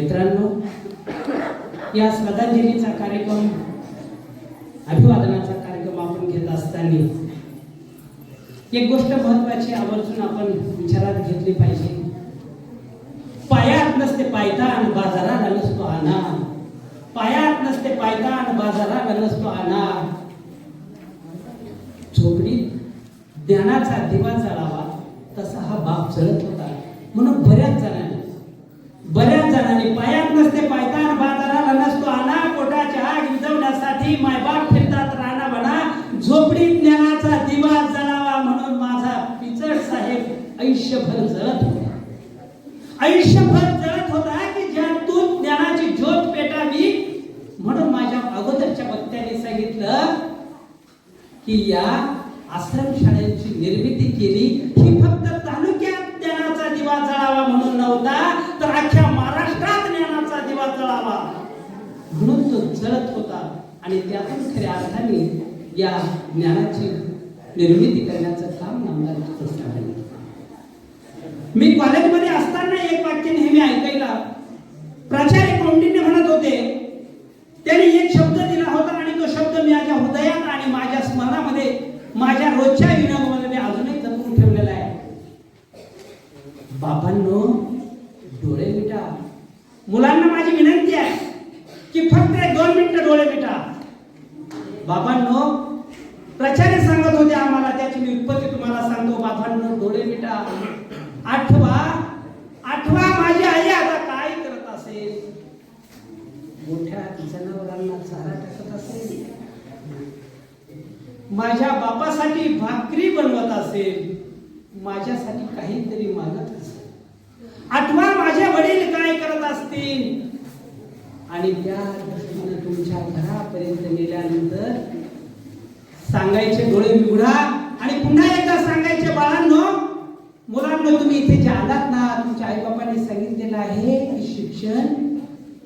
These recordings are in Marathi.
मित्रांनो या श्रद्धांजलीचा कार्यक्रम अभिवादनाचा कार्यक्रम आपण घेत असताना एक गोष्ट महत्वाची आवर्जून आपण विचारात घेतली पाहिजे. पायात नसते पायतान बाजाराला नसतो आणा पायात नसते पायतान बाजाराला नसतो आणा झोपडीत ज्ञानाचा दिवा जळावा तसा हा बाप जळत होता. म्हणून बऱ्याच जण बऱ्याच पायात नसते पायतान बाजाराला नसतो आणा पोटाच्या आग विझवण्यासाठी मायबाप फिरतात राणा म्हणा झोपडीत ज्ञानाचा दिवा जळावा म्हणून माझा पिचड साहेब आयुष्यभर जळत होता. आयुष्यभर जळत होता की ज्यातून ज्ञानाची ज्योत पेटावी म्हणून माझ्या अगोदरच्या वक्त्याने सांगितलं की या आश्रमशाळेची निर्मिती केली ही फक्त तालुक्यात ज्ञानाचा दिवा जळावा म्हणून नव्हता तर अख्ख्या महाराष्ट्रात ज्ञानाचा दिवा जळावा उचलत होता. आणि त्यातून खऱ्या अर्थाने या ज्ञानाची निर्मिती करण्याचं काम नामदार कृष्णाने मी कॉलेजमध्ये असताना एक वाक्य नेहमी ऐकायला प्राचार्य कौंडिन्य म्हणत होते त्याने एक शब्द दिला होता आणि तो शब्द मी माझ्या हृदयात आणि माझ्या स्मरणामध्ये माझ्या रोजच्या विनोदामध्ये मी अजूनही जपून ठेवलेला आहे बाबांनो डोळे मिटा मुलांना माझी विनंती आहे की फक्त एक दोन मिनिटं डोळे मिटा बाबांनो प्राचार्य सांगत होते आम्हाला त्याची मी उत्पत्ती तुम्हाला सांगतो बाबांनो डोळे आठवा आठवा माझी आई आता काय करत असेल? मोठ्या जनावरांना चारा टाकत असेल. माझ्या बापासाठी भाकरी बनवत असेल. माझ्यासाठी काहीतरी मागत असेल. आठवा माझे वडील काय करत असतील? आणि त्या दृष्टीनं तुमच्या घरापर्यंत गेल्यानंतर सांगायचे डोळे उघडा आणि पुन्हा एकदा सांगायचे बाळांनो मुलांना तुम्ही इथे जे आलात ना तुमच्या आई बापांनी सांगितलेलं आहे की शिक्षण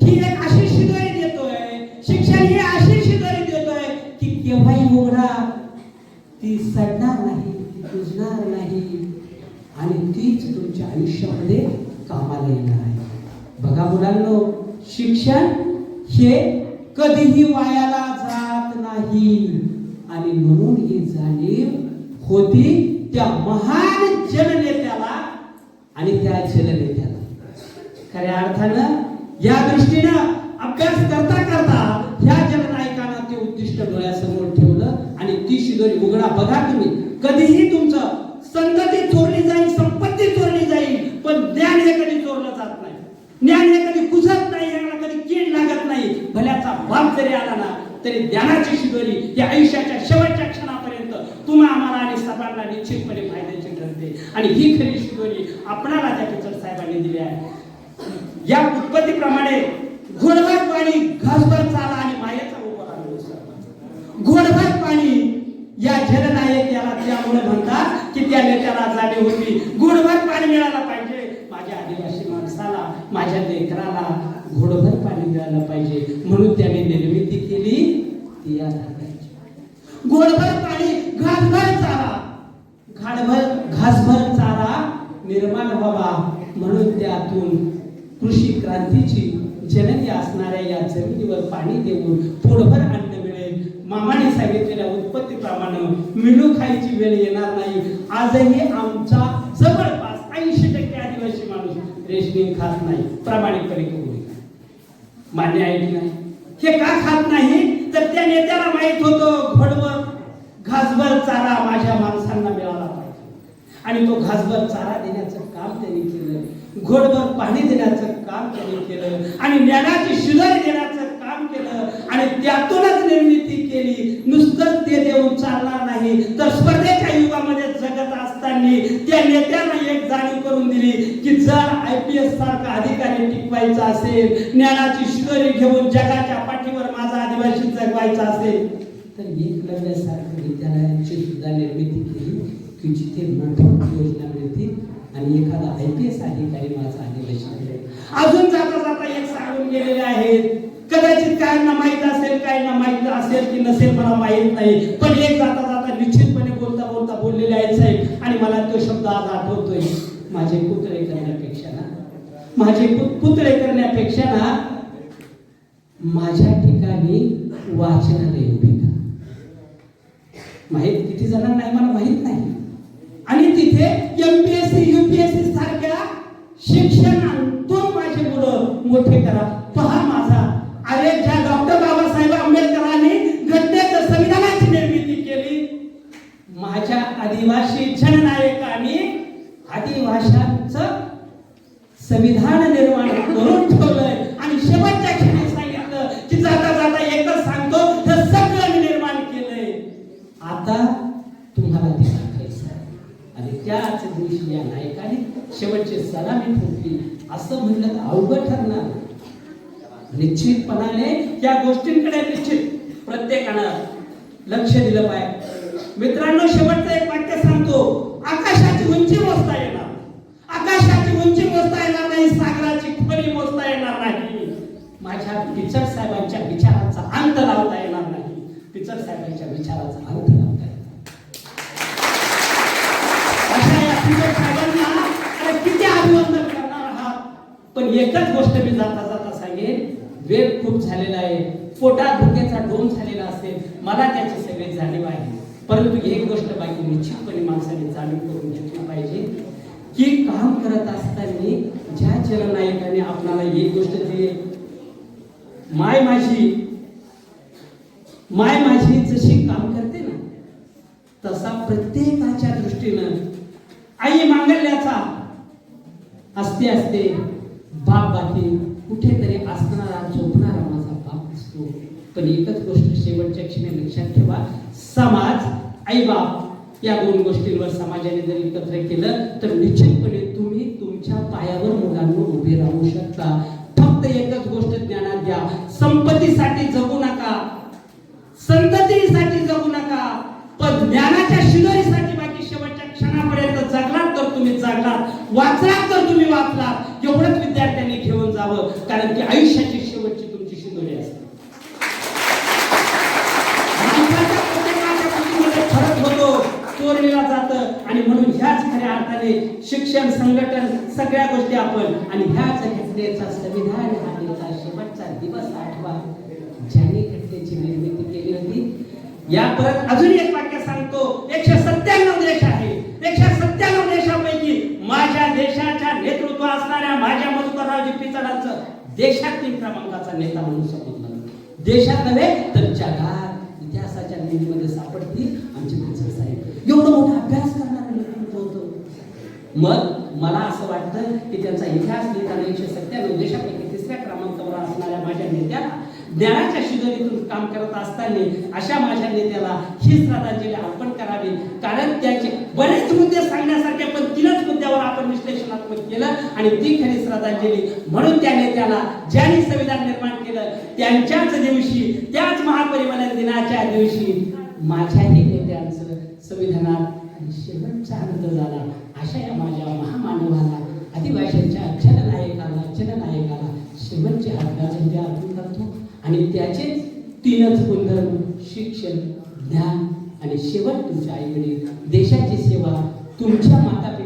ही एक अशी शिदोरी देतोय. शिक्षण ही अशी शिदोरी देतोय की केव्हाही उघडा ती सडणार नाही ती कुजणार नाही. आणि तीच तुमच्या आयुष्यामध्ये कामाला येणार आहे. बघा मुलांनो शिक्षण हे कधीही वायाला जात नाही. आणि म्हणून ही जाणीव होती त्या महान जननेत्याला आणि त्या जननेत्याला. खऱ्या अर्थानं या दृष्टीनं अभ्यास करता करता ह्या जननायकानं ते उद्दिष्ट डोळ्यासमोर ठेवलं आणि ती शिदोरी उघडा बघा तुम्ही. कधीही तुमचं संतती चोरली जाईल संपत्ती चोरली जाईल पण ज्ञान हे कधी चोरलं जात नाही. ज्ञान हे कधी कुजत नाही याला कधी कीड लागत नाही. भल्याचा बाप जरी आला ना तरी ज्ञानाची शिदोरी या आयुष्याच्या शेवटच्या क्षणापर्यंत तुम्हा आम्हाला आणि निश्चितपणे फायद्याची ठरते. आणि ही खरी शिकवणी आपणाला त्या पिचर साहेबांनी दिली आहे. या उत्पत्तीप्रमाणे घोडभर पाणी घासभर चाला आणि मायाचा उभा घोडभर पाणी या जननायक याला त्यामुळे म्हणतात की त्या नेत्याला जाणीव होती. घोडभर पाणी मिळायला पाहिजे. माझ्या आदिवासी माणसाला माझ्या लेकराला घोडभर पाणी मिळालं पाहिजे. म्हणून त्याने निर्मिती केली ती या घोडभर पाणी घासभर चाला घाडभर घासभर चारा निर्माण व्हावा म्हणून त्यातून कृषी क्रांतीची जननी असणाऱ्या या जमिनीवर पाणी देऊन थोडभर अन्न मिळेल. मामाने सांगितलेल्या उत्पत्तीप्रमाणे मिळू खायची वेळ येणार नाही. आजही आमचा जवळपास ऐंशी टक्के आदिवासी माणूस रेशनिंग खात नाही. प्रामाणिकपणे कबूल मान्य आहे की नाही? हे का खात नाही? तर त्या नेत्याला माहीत होतं. घडवर घासभर चारा माझ्या माणसांना मिळाला. आणि तो घासभर चारा देण्याचं काम त्यांनी केलं. घोडभर पाणी देण्याचं काम त्यांनी केलं. आणि ज्ञानाची शिदोरी देण्याचं काम केलं. आणि त्यातूनच निर्मिती केली. नुसतंच ते देऊन चालणार नाही. तर स्पर्धेच्या युगामध्ये जगत असताना त्या नेत्यांना एक जाणीव करून दिली की जर आय पी एस सारखा अधिकारी टिकवायचा असेल ज्ञानाची शिदोरी घेऊन जगाच्या पाठीवर माझा आदिवासी जगवायचा असेल तर एकलव्यासारखं विद्यालयाची सुद्धा निर्मिती केली. की जिथे मोठमोठी योजना मिळतील आणि एखादा आय पी एस अधिकारी माझा आदिवासी मिळेल अजून जाता जाता एक सांगून गेलेले आहेत. कदाचित काहींना माहीत असेल काहींना माहीत असेल की नसेल मला माहीत नाही. पण एक जाता जाता निश्चितपणे बोलता बोलता बोललेले आहेत साहेब. आणि मला तो शब्द आज आठवतोय. माझे कुत्रे करण्यापेक्षा ना माझे पुतळे करण्यापेक्षा ना माझ्या ठिकाणी वाचनालय उभे माहीत माहीत किती जणांना नाही मला माहीत नाही. आणि तिथे एमपीएससी युपीएससी सारख्या शिक्षणातून माझे मुलं मोठे करा. पहा माझा. अरे ज्या डॉक्टर बाबासाहेब आंबेडकरांनी घटनेचं संविधानाची निर्मिती केली माझ्या आदिवासी जननायकांनी आदिवाशांचं संविधान निर्माण करून ठेवलंय. दिवशी या नायकाने शेवटचे सलामी ठोकली असं म्हणलं तर अवघड ठरणार निश्चितपणाने या गोष्टींकडे निश्चित प्रत्येकानं लक्ष दिलं पाहिजे. मित्रांनो शेवटचं एक वाक्य सांगतो. आकाशाची उंची मोजता येणार. आकाशाची उंची मोजता येणार नाही सागराची खोली मोजता येणार नाही. माझ्या पिचर साहेबांच्या विचाराचा अंत लावता येणार नाही. पिचर साहेबांच्या विचाराचा अंत एकच गोष्ट मी जाता जाता सांगेन वेग खूप झालेला आहे. पोटात धोक्याचा डोम झालेला असेल मला त्याची सगळी जाणीव आहे. परंतु एक गोष्ट बाकी निश्चितपणे माणसाने जाणीव करून घेतली पाहिजे की काम करत असताना ज्या जननायकाने आपल्याला एक गोष्ट दिली माय माझी माय माझी जशी काम करते ना तसा प्रत्येकाच्या दृष्टीनं आई मांगल्याचा असते असते बाप बाकी कुठेतरी असणारा झोपणारा माझा बाप असतो पण एकच गोष्ट शेवटच्या क्षणी लक्षात ठेवा. समाज आई बाप या दोन गोष्टींवर समाजाने जर एकत्र केलं तर निश्चितपणे तुम्ही तुमच्या पायावर मुलांना वाचलात तर तुम्ही वाचलात. एवढंच विद्यार्थ्यांनी घेऊन जावं कारण की आयुष्याची शेवटची तुमची शिंदोरी असते. फरक होतो चोरलेला जातं आणि म्हणून ह्याच खऱ्या अर्थाने शिक्षण संघटन सगळ्या गोष्टी आपण आणि ह्याच घटनेचा संविधान हा शेवटचा दिवस आठवा ज्याने घटनेची निर्मिती केली होती. या परत अजून एक देशात तीन क्रमांकाचा नेता म्हणून समजलं देशात नव्हे तर जगात इतिहासाच्या निधीमध्ये सापडतील आमचे माणसं साहेब. एवढं मोठा अभ्यास करणारं नेतृत्व होतं. मग मला असं वाटतं की त्यांचा इतिहास लिहिताना एकशे सत्त्याण्णव देशापैकी तिसऱ्या क्रमांकावर असणाऱ्या माझ्या नेत्याला ज्ञानाच्या शिदरीतून काम करत असताना अशा माझ्या नेत्याला ही श्रद्धांजली अर्पण करावी. कारण त्याचे बरेच मुद्दे सांगण्यासारखे पण तिलाच मुद्द्यावर आपण विश्लेषणात्मक केलं आणि ती खरी श्रद्धांजली म्हणून त्या नेत्याला ज्यांनी संविधान निर्माण केलं त्यांच्याच दिवशी त्याच महापरिवलन दिनाच्या दिवशी माझ्याही नेत्यांचं संविधानात शेवटचा अंत झाला. अशा या माझ्या महामानवाला आदिवासींच्या अक्षर नायकाला शेवटचे हक्काचे अर्पण करतो. आणि त्याचे तीनच गुणधर्म शिक्षण ज्ञान आणि शेवट तुमच्या आईकडे देशाची सेवा तुमच्या माता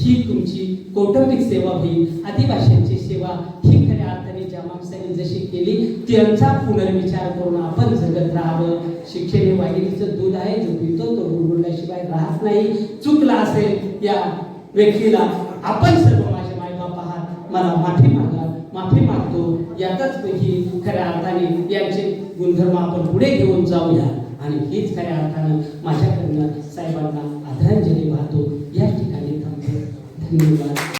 ही तुमची कौटुंबिक सेवा होईल. आदिवासींची सेवा ही खऱ्या अर्थाने ज्या माणसाने जशी केली त्यांचा पुनर्विचार करून आपण जगत राहावं. शिक्षण हे वाहिनीचं दूध आहे जो पितो तो गुडगुडल्याशिवाय राहत नाही. चुकला असेल या व्यक्तीला आपण सर्व माझे मायबाप आहात. मला माफी मागा माफी मागतो. यातच पैकी खऱ्या अर्थाने यांचे गुणधर्म आपण पुढे घेऊन जाऊया. आणि हीच खऱ्या अर्थानं माझ्याकडनं साहेबांना आदरांजली वाहतो. धन्यवाद